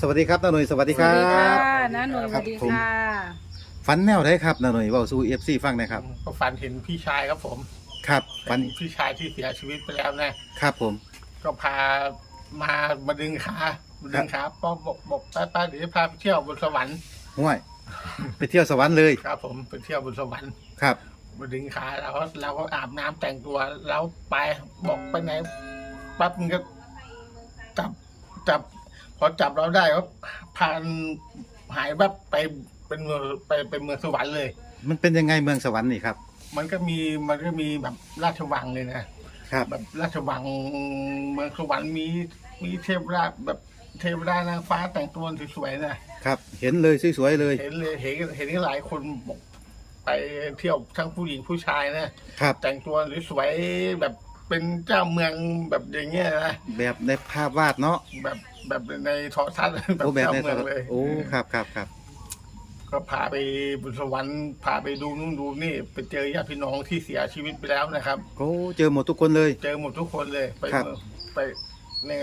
สวัสดีครับนาหน่ยสวัสดีสควัรัสดีค่ะบ น้าหน่วยสครัวับสดีผมค่ะ ฝันแนวได้ครับนาหน่ยเว้าสู่เอฟซีฟังหนะครับ ก็ฝันเห็นพี่ชายครับผมครับฝันเห็นพี่ชายที่เสียชีวิตไปแล้วนะครับผม ก็พามามาดึงขามาดึงขาป้อบอกบอกป้าป้าเดี๋ยวจะพาไปเที่ยวบนสวรรค์ห่วย ไปเที่ยวสวรรค์เลยครับ ผมไปเที่ยวบนสวรรค์ครับ มาดึงขาเราก็เราก็อาบน้ำแต่งตัวแล้วไปบอกไปไหนปั๊บมันก็จับจับ พอจับเราได้ก็พานหายวับไปเป็นเมืองไปเป็นเมืองสวรรค์เลย มันเป็นยังไงเมืองสวรรค์นี่ครับ มันก็มีมันก็มีแบบราชวังเลยนะครับ แบบราชวังเมืองสวรรค์มีมีเทพราชแบบเทพดานางฟ้าแต่งตัวสวยๆนะครับ เห็นเลยสวยๆเลย เห็นเลยเห็นเห็นหลายคนบอกไปเที่ยวทั้งผู้หญิงผู้ชายนะครับ แต่งตัวสวยๆแบบ เป็นเจ้าเมืองแบบอย่างเงี้ยนะแบบในภาพวาดเนาะแบบแบบในโทอทัศน์แบบโอ้แบบเจ้าในเมืองเลยโอ้ครับครับครับก็พาไปบนสวรรค์พาไปดูนู่นดูนี่ ไปเจอญาติพี่น้องที่เสียชีวิตไปแล้วนะครับ โอ้เจอหมดทุกคนเลย เจอหมดทุกคนเลย ไปครับ ไปเนี่ย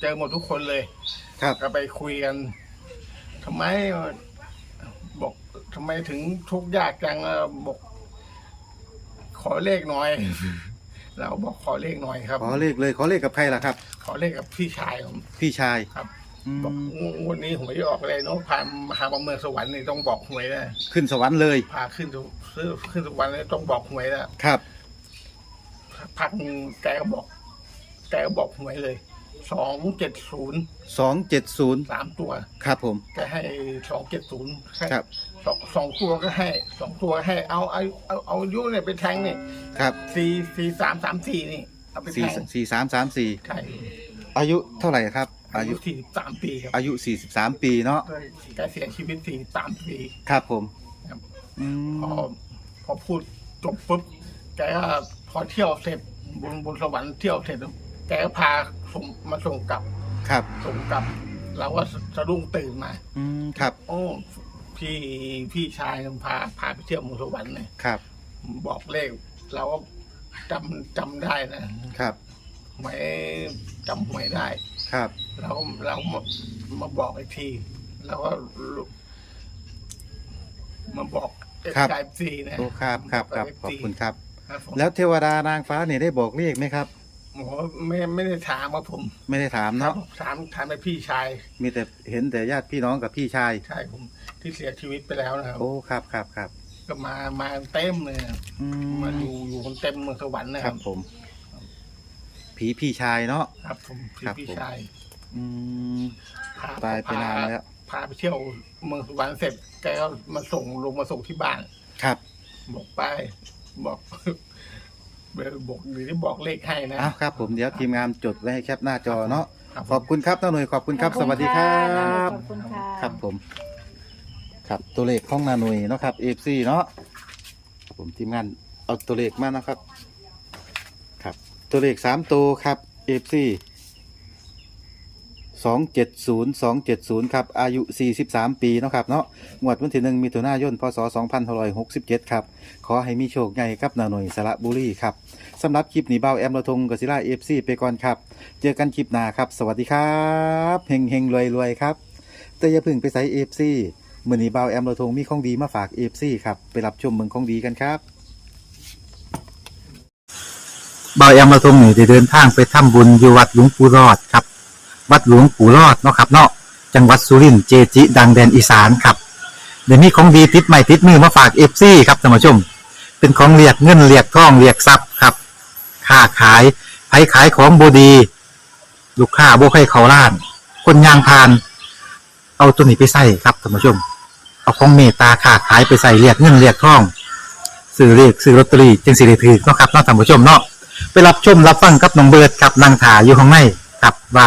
เจอหมดทุกคนเลย ครับ ก็ไปคุยกันทำไมบอกทำไมถึงทุกข์ยากจังเอ่อบอก ขอเลขหน่อย เราบอกขอเลขหน่อยครับ ขอเลขเลยขอเลขกับใครล่ะครับ ขอเลขกับพี่ชายผมพี่ชายครับอืมบอกงวันนี้หวยออกเลยเนาะพามาหามาเมืองสวรรค์นี่ต้องบอกหวยนะขึ้นสวรรค์เลยพาขึ้นซื้อขึ้นสวรรค์เลยต้องบอกหวยนะครับพักหนึ่งแกก็บอกแกก็บอกหวยเลยสองเจ็ดศูนย์สองเจ็ดศูนย์สามตัว ครับผมแกให้สองเจ็ดศูนย์ครับ สองสองตัวก็ให้สองตัวให้เอาเอาเอาเอาอายุเนี่ยไปแทงนี่ครับสี่สี่สามสามสี่นี่เอาไปแทสี่งสี่สามสามสี่ใช่อายุเท่าไหร่ครับ อาอายุยุสี่สามปีครับอายุสี่สิบสามปีเนาะแกเสียชีวิตสี่สามปีครับผมครับอืมพอพอพูดจบปุ๊บแกก็พอเที่ยวเสร็จบนบนสวรรค์เที่ยวเสร็จแกก็พาส่งมาส่งกลับครับส่งกลับ เราก็สะดุ้งตื่นมา อืมครับ โอ้ พี่พี่ชายพาพาไปเที่ยวเมืองสวรรค์เนี่ยครับ บอกเลขเราก็จำจำได้นะครับหวยจำหวยได้ ครับเราเรามามาบอกอีกทีแล้วก็มาบอกเอฟไซีนะโอ้ครับครับครับบอกขอบ FC คุณครับครับผมแล้วเทวดานางฟ้าเนี่ยได้บอกเลขไหมครับ หมอไม่ไม่ได้ถามว่าผมไม่ได้ถามครัเนาะบถามถามไปพี่ชายมีแต่เห็นแต่ญาติพี่น้องกับพี่ชายใช่ผมที่เสียชีวิตไปแล้วนะครับ โอ้ครับครับครับก็มามาเต็มเลยนะอืมาอยู่อยู่คนเต็มเมืองสวรรค์นะคครัรับบผม ผีพี่ชายเนาะ ครับผมพี่ครับพี่ผม ชายอืมพาตายไปนานแล้ว พาไปเที่ยวเมืองสวรรค์เสร็จแกก็มาส่งลงมาส่งที่บ้าน ครับ บอกไป บอกเบอกหรือบอกเลขให้นะครับผมเดี๋ยวทีมงานจดไว้ให้แคปหน้าจอเนาะขอบคุณครับน้าหน่ยขอบคุณครับ สวัสดีครับ ขอบคุณค่ะ ครับผม ครับตัวเลขของน้าหน่ยเนาะครับเอฟซีเนาะผมทีมงานเอาตัวเลขมานะครับ ครับ ตัวเลขสามตัวครับเอฟ FC 270 270 ครับ อายุ 43 ปีนะครับเนาะงวดวันที่1มีถุนายน พศ 2567 ครับ ขอให้มีโชคใหญ่ครับนาหน่วยสระบุรีครับสำหรับคลิปนี้เบ้าแอมระทงกับศิลาเอฟซีไปก่อนครับ เจอกันคลิปหน้าครับ สวัสดีครับเฮงเฮงรวยรวยครับ แต่อย่าพึ่งไปใส่เอฟซีมื่อนี้เบ้าแอมระทงมีของดีมาฝากเอฟซีครับ ไปรับชมเมืองของดีกันครับเบาแอมมะทงหนี่งได้เดินทางไปทำบุญอยู่วัดหลวงปู่รอดครับ วัดหลวงปู่รอดเนาะครับเนาะจังหวัดสุรินทร์เจจิ ดังแดนอีสานครับเดี๋ยวมีของดีติดใหม่ติดมือมาฝากเอฟซีครับท่านผู้ชม เป็นของเรียกเงินเรียกทองเรียกทรัพย์ครับค้าขายไผขายของบดี ลูกค้าบ่ให้เขาล้าน คนยางพาน เอาตัวนี้ไปใส่ครับท่านผู้ชม เอาของเมตตาค้าขายไปใส่เรียกเงินเรียกทองซื้อเรียกซื้อลอตเตอรี่จึงสิได้ถือเนาะครับเนาะท่านผู้ชมเนาะไปรับชมรับฟังกับน้องเบิร์ดครับนางถาอยู่ข้างในครับว่า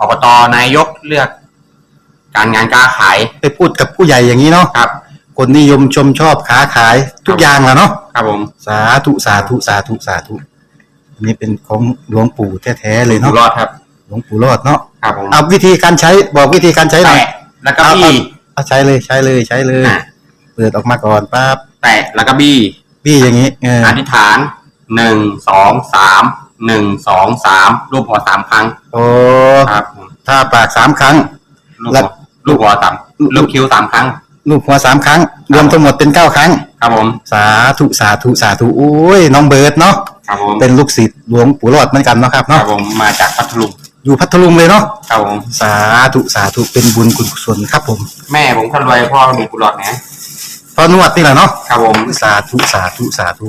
อบตนายกเลือก การงานการขายไปพูดกับผู้ใหญ่อย่างนี้เนาะครับ คนนิยมชมชอบค้าขายทุกอย่างแหล้วเนาะครับผมสาธุสาธุสาธุสาธุอันนี้เป็นของหลวงปู่แท้ๆเลยอยู่เนาะรอดครับหลวงปู่รอดเนาะครับผมเอาวิธีการใช้บอกวิธีการใช้หน่อยแตะแล้วก็บี้เอาใช้เลยใช้เลยใช้เลย อะเปิดออกมาก่อนปั๊บแตะแล้วก็บี้พี่อย่างนี้เอออธิษฐานหนึ่งสองสาม หนึ่งสองสามรูปหัวสามครั้งโอ้ครับผมถ้าปากสามครั้งลูกแล้หัววลูกหัวสามลูกคิ้วสามครั้ง ลูกหัวสามครั้ง รวมทั้งหมดเป็นเก้าครั้ง ครับผมสาธุสาธุสาธุโอ้ยน้องเบิร์ดเนาะครับผมเป็นลูกศิษย์หลวงปู่รอดเหมือนกันเนาะครับครับเนาะผมมาจากพัทลุงอยู่พัทลุงเลยเนาะครับผมสาธุสาธุเป็นบุญคุณกุศลครับผมแม่ผมคนรวยพ่อมีกุหลาบนะพอนวดนี่แหละเนาะครับผม สาธุสาธุสาธุ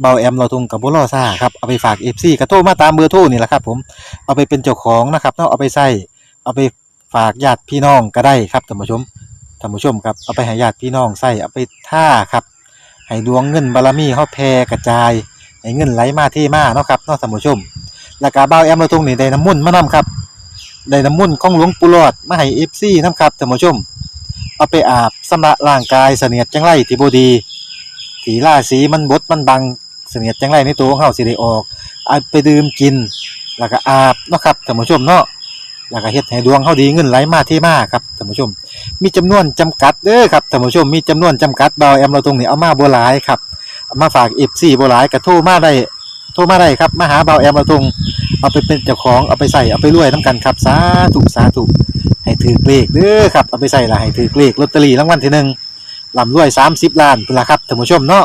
เบาแอมเราทงกับบุรอซ่าครับเอาไปฝากเอฟซีกระโทรมาตามเบอร์โทรนี่แหละครับผมเอาไปเป็นเจ้าของนะครับเนาะเอาไปใส่เอาไปฝากญาติพี่น้องก็ได้ครับท่านผู้ชมท่านผู้ชมครับเอาไปให้ญาติพี่น้องใส่เอาไปท่าครับให้ดวงเงินบารมีเขาแผ่กระจายให้เงินไหลมาเทมาเนาะครับเนาะท่านผู้ชมแล้วก็เบาแอมเราทงนี่ได้น้ำมุ่นมานํครับได้น้ำมุ่นของหลวงปู่หลอดมาให้เอฟซีนํครับท่านผู้ชมเอาไปอาบสำระร่างกายเสนียดจังไรที่บดีสีล่าสีมันบดมันบัง เสนียดจังไรในตัวของเฮาสิได้ออกเอาไปดื่มกิน แล้วก็อาบเนาะครับท่านผู้ชมเนาะแล้วก็เฮ็ดให้ดวงเฮาดีเงินไหลมาเทมาครับท่านผู้ชม มีจำนวนจำกัดเด้อครับท่านผู้ชมมีจำนวนจำกัดเบาแอมเราตรงนี้เอามาบ่หลายครับเอามาฝาก FC บ่หลายก็โทรมาได้โทรมาได้ครับมาหาเบาแอมเราตรงเอาไปเป็นเจ้าของเอาไปใส่เอาไปรวยนํกันครับสาธุสาธุให้ถือเลขเด้อครับเอาไปใส่ละให้ถือเลขลอตเตอรี่รางวัลที่หนึ่งลำรวย30ล้านพุ่นละครับท่านผู้ชมเนาะ